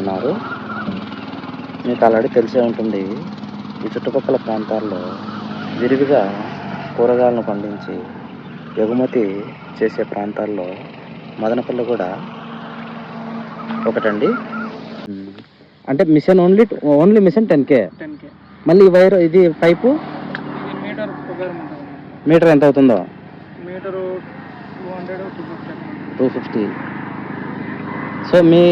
చేస్తున్నారు. మీకు ఆల్రెడీ తెలిసే ఉంటుంది ఈ చుట్టుపక్కల ప్రాంతాల్లో విరివిగా కూరగాయలను పండించి ఎగుమతి చేసే ప్రాంతాల్లో మదనపల్లి కూడా ఒకటండి. అంటే mission only only mission ten K? మళ్ళీ ఈ వైర్ ఇది పైపు? మీటర్ ఎంత అవుతుందో మీటరు టూ ఫిఫ్టీ. సో మీ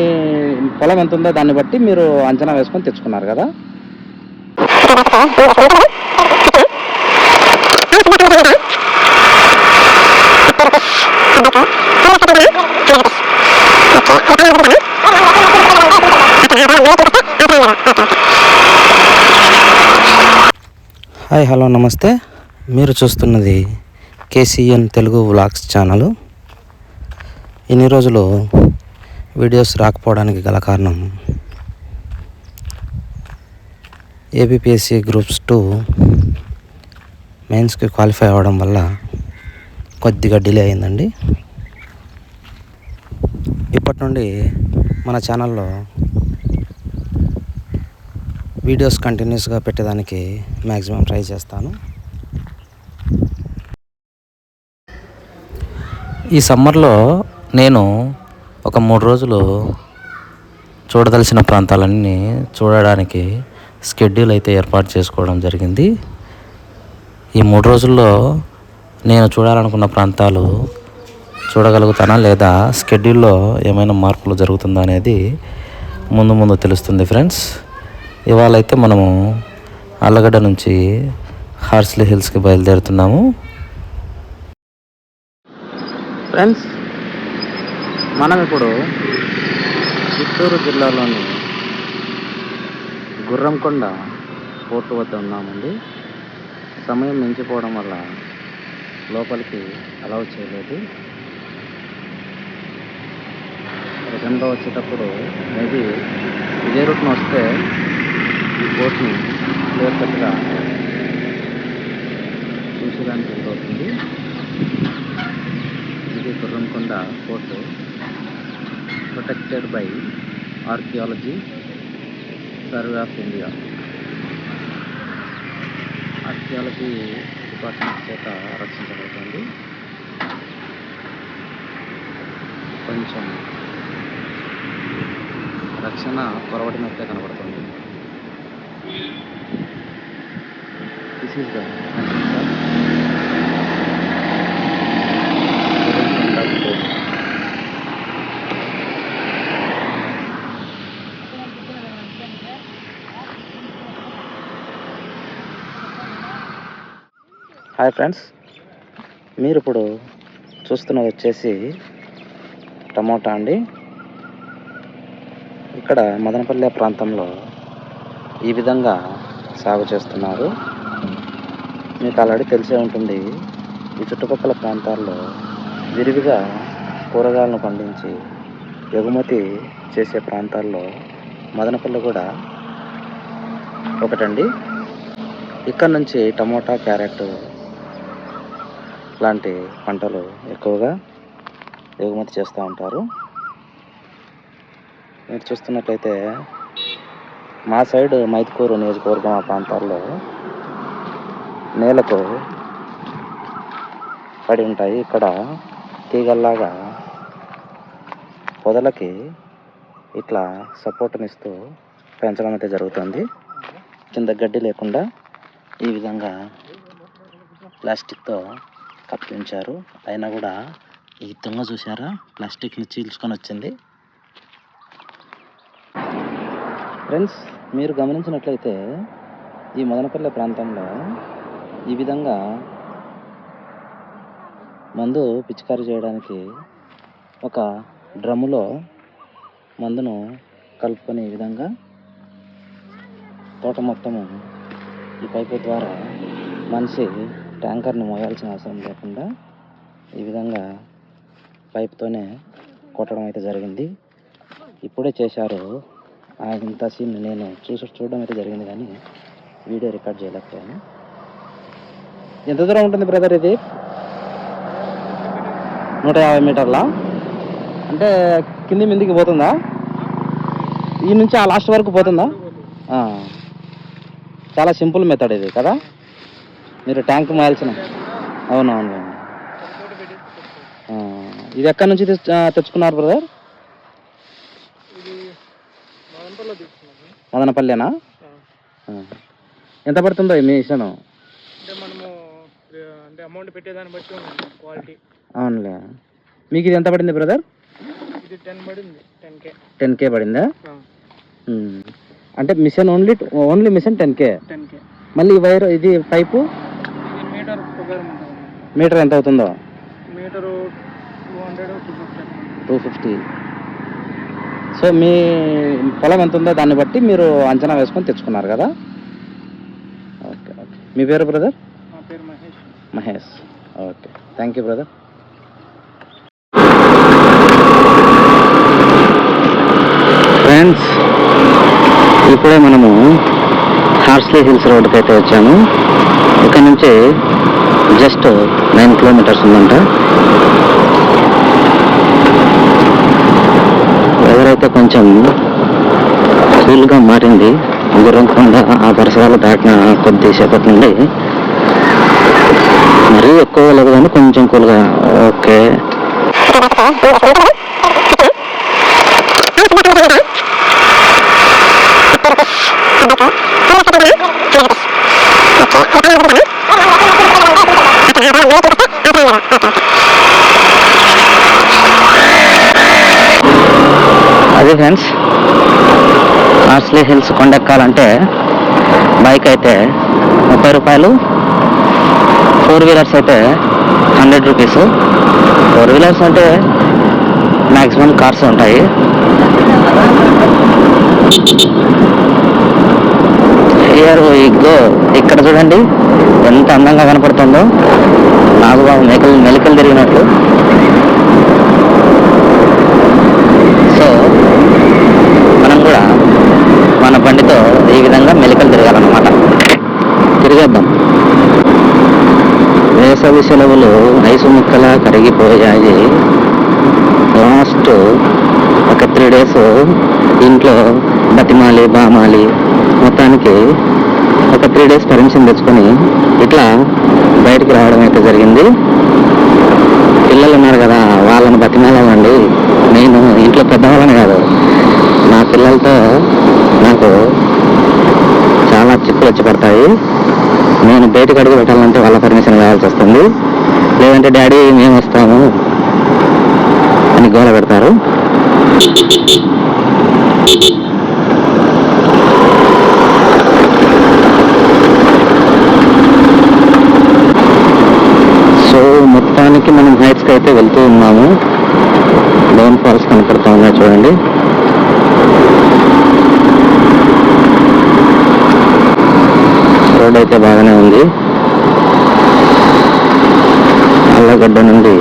పొలం ఎంత ఉందో దాన్ని బట్టి మీరు అంచనా వేసుకొని తెచ్చుకున్నారు కదా? హాయ్ హలో నమస్తే. మీరు చూస్తున్నది కేసీఎన్ తెలుగు వ్లాగ్స్ ఛానల్. ఇన్ని రోజులు వీడియోస్ రాకపోవడానికి గల కారణం ఏబిపిఎస్సి గ్రూప్స్ టూ మెయిన్స్కి క్వాలిఫై అవ్వడం వల్ల కొద్దిగా డిలే అయిందండి. ఇప్పటి నుండి మన ఛానల్లో వీడియోస్ కంటిన్యూస్గా పెట్టేదానికి మ్యాక్సిమం ట్రై చేస్తాను. ఈ సమ్మర్లో నేను ఒక మూడు రోజులు చూడదలసిన ప్రాంతాలన్నీ చూడడానికి స్కెడ్యూల్ అయితే ఏర్పాటు చేసుకోవడం జరిగింది. ఈ మూడు రోజుల్లో నేను చూడాలనుకున్న ప్రాంతాలు చూడగలుగుతానా లేదా స్కెడ్యూల్లో ఏమైనా మార్పులు జరుగుతుందా అనేది ముందు ముందు తెలుస్తుంది ఫ్రెండ్స్. ఇవాళ అయితే మనము అల్లగడ్డ నుంచి హార్స్లీ హిల్స్కి బయలుదేరుతున్నాము. ఫ్రెండ్స్ మనం ఇప్పుడు చిత్తూరు జిల్లాలోని గుర్రంకొండ పోర్టు వద్ద ఉన్నామండి. సమయం మించిపోవడం వల్ల లోపలికి అలౌ చేయలేదు. రిటర్న్గా వచ్చేటప్పుడు మేబీ ఇదే రూట్ను వస్తే ఈ పోర్ట్ని క్లియర్ కట్గా చూసేదానికి వీలవుతుంది. ఇది Gurramkonda fort. Protected by archaeology survey of India archaeology department చేత రక్షించబడుతుంది. కొంచెం రక్షణ కొరవడినట్టే కనబడుతుంది. This is the hi friends. మీరు ఇప్పుడు చూస్తున్నది వచ్చేసి టమోటా అండి. ఇక్కడ మదనపల్లె ప్రాంతంలో ఈ విధంగా సాగు చేస్తున్నారు. మీకు ఆల్రెడీ తెలిసే ఉంటుంది ఈ చుట్టుపక్కల ప్రాంతాల్లో విరివిగా కూరగాయలను పండించి ఎగుమతి చేసే ప్రాంతాల్లో మదనపల్లి కూడా ఒకటండి. ఇక్కడ నుంచి టమోటా క్యారెట్ లాంటి పంటలు ఎక్కువగా ఎగుమతి చేస్తూ ఉంటారు. మీరు చూస్తున్నట్లయితే మా సైడ్ మైదుకూరు నియోజకవర్గం ఆ ప్రాంతాల్లో నేలకు పడి ఉంటాయి. ఇక్కడ తీగల్లాగా పొదలకి ఇట్లా సపోర్ట్నిస్తూ పెంచడం అయితే జరుగుతుంది. కింద గడ్డి లేకుండా ఈ విధంగా ప్లాస్టిక్తో కప్పి ఉంచారు అయినా కూడా ఈ తుంగ చూసారా ప్లాస్టిక్ని చీల్చుకొని వచ్చింది. ఫ్రెండ్స్ మీరు గమనించినట్లయితే ఈ మదనపల్లె ప్రాంతంలో ఈ విధంగా మందు పిచికారీ చేయడానికి ఒక డ్రమ్ములో మందును కలుపుకొని ఈ విధంగా తోట మొత్తము ఈ పైపు ద్వారా మనిషి ట్యాంకర్ని మోయాల్సిన అవసరం లేకుండా ఈ విధంగా పైప్తోనే కొట్టడం అయితే జరిగింది. ఇప్పుడే చేశారు. ఆ ఇంత సీన్ నేను చూసి చూడడం అయితే జరిగింది కానీ వీడియో రికార్డ్ చేయలేకపోయాను. ఎంత దూరం ఉంటుంది బ్రదర్ ఇది? నూట యాభై మీటర్లా? అంటే కింది మిందికి పోతుందా? ఈ నుంచి ఆ లాస్ట్ వరకు పోతుందా? చాలా సింపుల్ మెథడ్ ఇది కదా? మీరు ట్యాంక్ మోయాల్సిన అవునవును ఇది ఎక్కడి నుంచి తెచ్చుకున్నారు బ్రదర్ మదనపల్లేనా. ఎంత పడుతుందో అంటే అమౌంట్ పెట్టేదాన్ని బట్టి ఉంది క్వాలిటీ అవునులే. మీకు ఇది ఎంత పడింది బ్రదర్ ఇది టెన్ పడింది టెన్ కే టెన్ కే పడిందా. అంటే mission only only mission ten K ten K మళ్ళీ వైర్ ఇది పైపు ఇది మీటర్ ప్రకారం ఉంటుంది మీటర్ ఎంత అవుతుందో? Metre two hundred two fifty. Two fifty. So మీ పొలం ఎంత ఉందో దాన్ని బట్టి మీరు అంచనా వేసుకొని తెచ్చుకున్నారు కదా? Okay okay. మీ పేరు బ్రదర్? నా పేరు Mahesh. Mahesh. Okay. Thank you brother friends ఇప్పుడే మనము హార్స్లీ హిల్స్ రోడ్కి అయితే వచ్చాము. ఇక్కడ నుంచి జస్ట్ నైన్ కిలోమీటర్స్ ఉందంట. వెదర్ అయితే కొంచెం కూల్గా మారింది. గుర్రంకొండ ఆ పరిసరాలు దాటిన కొద్దిసేపటి నుండి మరీ ఎక్కువ లేదు కానీ కొంచెం కూల్గా. ఓకే. అది ఫ్రెండ్స్ హార్స్లీ హిల్స్ కొండెక్కాలంటే బైక్ అయితే ముప్పై రూపాయలు ఫోర్ వీలర్స్ అయితే హండ్రెడ్ రూపీస్. ఫోర్ వీలర్స్ అంటే మ్యాక్సిమం కార్స్ ఉంటాయి. ఇయర్ ఇగ్గో ఇక్కడ చూడండి. ఎంత అందంగా కనపడుతుందో. నాగబాబు మెకలు మెలికలు తిరిగినట్లు. సో మనం కూడా మన బండితో ఈ విధంగా మెలికలు తిరగాలన్నమాట. తిరిగేద్దాం. వేసవి సెలవులు ఐసు ముక్కలా కరిగిపోయాయి. లాస్ట్ ఒక త్రీ డేస్ ఇంట్లో బతిమాలి బామాలి. మొత్తానికి ఒక త్రీ డేస్ పర్మిషన్ తెచ్చుకొని ఇట్లా బయటికి రావడం అయితే జరిగింది. పిల్లలు ఉన్నారు కదా వాళ్ళని బతిమాలండి నేను ఇంట్లో పెద్దవాళ్ళని కాదు. నా పిల్లలతో నాకు చాలా చిక్కులు వచ్చి పడతాయి. నేను బయటకు అడుగు పెట్టాలంటే వాళ్ళ పర్మిషన్ కావాల్సి వస్తుంది. లేదంటే డాడీ మేము వస్తాము అని గోల పెడతారు సో మొత్తానికి మనం హైట్స్కి అయితే వెళ్తూ ఉన్నాము. డౌన్ ఫాల్స్ కనపడతా ఉన్నాయి చూడండి. రోడ్ అయితే బాగానే ఉంది. అల్లగడ్డ నుండి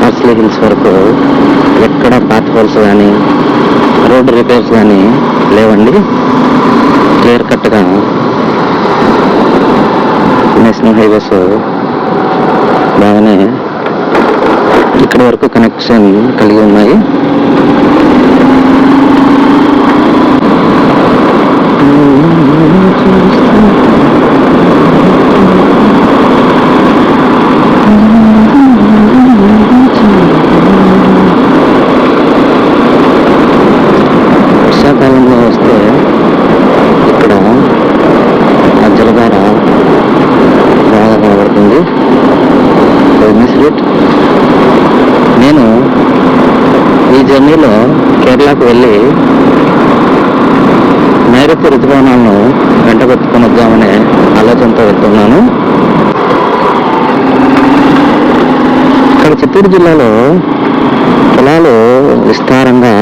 హార్స్లీ హిల్స్ వరకు ఎక్కడ పాత్ హోల్స్ కానీ రోడ్ రిపేర్స్ కానీ లేవండి. క్లియర్ కట్గా నేషనల్ హైవేస్ బాగానే ఇక్కడి వరకు కనెక్షన్ కలిగి ఉన్నాయి. వర్షాకాలంలో వస్తే ఇక్కడ ఆ జలధార బాగా కనబడుతుంది మిస్ ఇట్ నేను ఈ జర్నీలో కేరళకు వెళ్ళి నైరుతి ఋతుపవనాలను వెంటబెట్టుకొని వద్దామనే ఆలోచనతో వెళ్తున్నాను. ఇక్కడ చిత్తూరు జిల్లాలో పొలాలు విస్తారంగా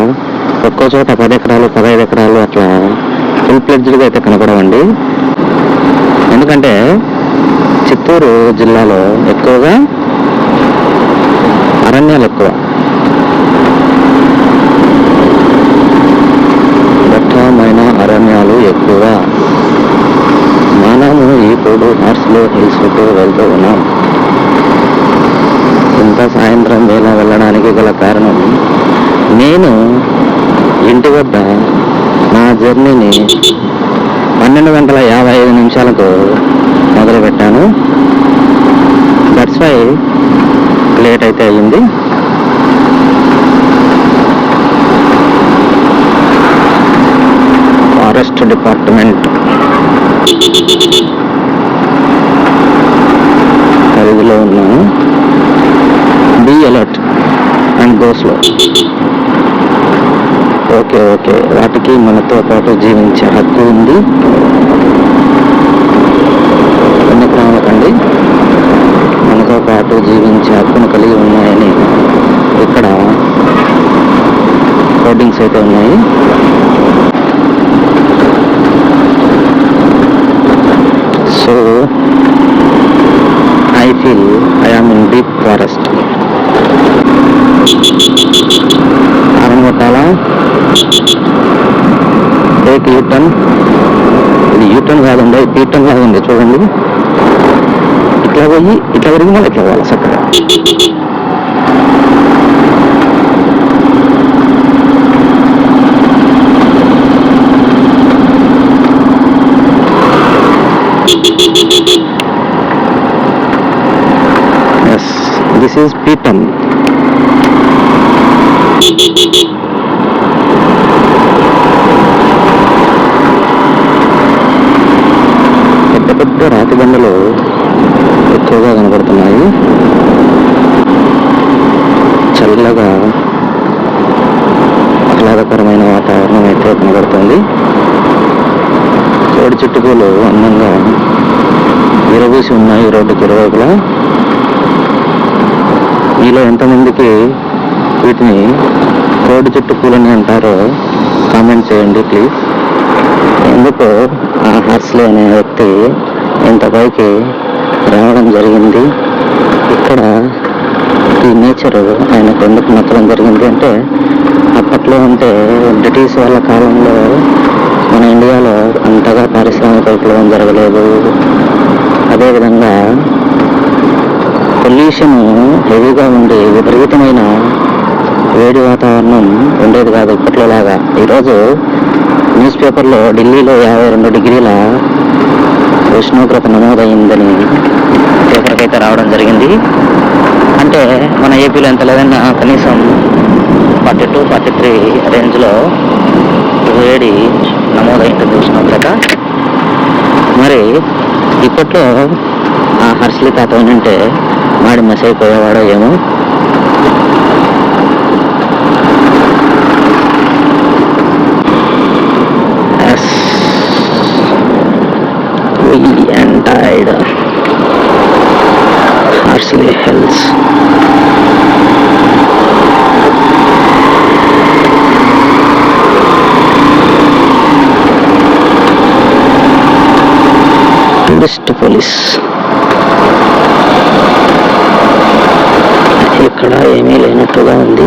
ఒక్కో చోట పది ఎకరాలు పదహైదు ఎకరాలు అట్లా ఫుల్ ప్లెడ్జ్డ్గా అయితే కనపడవండి ఎందుకంటే చిత్తూరు జిల్లాలో ఎక్కువగా అరణ్యాలు ఎక్కువ. కూడా మనము ఇప్పుడు హార్స్లో హిల్స్ చుట్టూ వెళ్తూ ఉన్నాం ఇంత సాయంత్రం వేళ వెళ్ళడానికి గల కారణం నేను ఇంటి వద్ద నా జర్నీని పన్నెండు గంటల యాభై ఐదు నిమిషాలకు మొదలుపెట్టాను. దట్స్ వై లేట్ అయితే అయ్యింది. ఫారెస్ట్ డిపార్ట్మెంట్ పరిధిలో ఉన్నాను. Be alert and go slow okay okay వాటికి మనతో పాటు జీవించే హక్కు ఉంది. వన్యప్రాణులకండి మనతో పాటు జీవించే హక్కును కలిగి ఉన్నాయని ఇక్కడ హోర్డింగ్స్ అయితే ఉన్నాయి. So I feel I am in deep forest హారం టేక్ యూటర్న్ ఇది యూటర్న్ కాదండి పీటర్న్ కాదండి చూడండి. ఇట్లా పోయి ఇట్లా తిరిగి మళ్ళీ ఇట్లా పోవాలి చక్కగా. ఎస్ దిస్ is పీటన్ పెద్ద పెద్ద రాతి బండలు ఎక్కువగా కనబడుతున్నాయి. చల్లగా ఆహ్లాదకరమైన వాతావరణం అయితే కనబడుతుంది కోడి అందంగా విరబూసి ఉన్నాయి రోడ్డుకి ఇరువైపులా మీలో ఎంతమందికి వీటిని రోడ్డు చుట్టూ పూలని అంటారో కామెంట్ చేయండి ప్లీజ్. ఎందుకు ఆ హర్స్లీ అనే వ్యక్తి ఇంత పైకి రావడం జరిగింది. ఇక్కడ ఈ నేచర్ ఆయనకు ఎందుకు నచ్చడం జరిగింది అంటే అప్పట్లో అంటే బ్రిటిష్ వాళ్ళ కాలంలో మన ఇండియాలో అంతగా పారిశ్రామిక విప్లవం జరగలేదు. అదేవిధంగా పొల్యూషన్ హెవీగా ఉండి విపరీతమైన వేడి వాతావరణం ఉండేది కాదు ఇప్పట్లో లాగా ఈరోజు న్యూస్ పేపర్లో ఢిల్లీలో యాభై రెండు డిగ్రీల ఉష్ణోగ్రత నమోదైందని పేపర్కి అయితే రావడం జరిగింది. అంటే మన ఏపీలో ఎంత లేదన్నా కనీసం ఫార్టీ టూ ఫార్టీ త్రీ రేంజ్లో వేడి నమోదైంటుంది ఉష్ణోగ్రత మరి ఇప్పట్లో ఆ హర్షలి తాత ఉంటే మాడి మెస్ అయిపోయేవాడో ఏమో. పోలీస్. ఇక్కడ ఏమీ లేనట్టుగా ఉంది.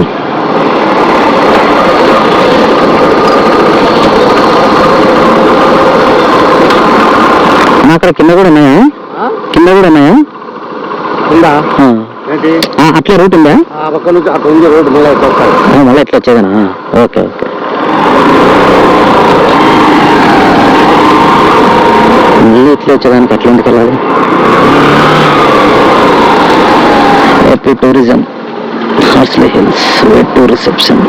అక్కడ కింద కూడా ఉన్నాయా? కింద కూడా ఉన్నాయా? ఉందా? అట్లా రూట్ ఉందా? ఆ పక్క నుంచి అక్కడ ఉంది రోడ్డు మళ్ళీ ఎట్లా వచ్చేదనా? Okay okay. మళ్ళీ ఇట్లా వచ్చేదానికి ఎట్లా ఎందుకు వెళ్ళాలి tourism Horsley Hills way to reception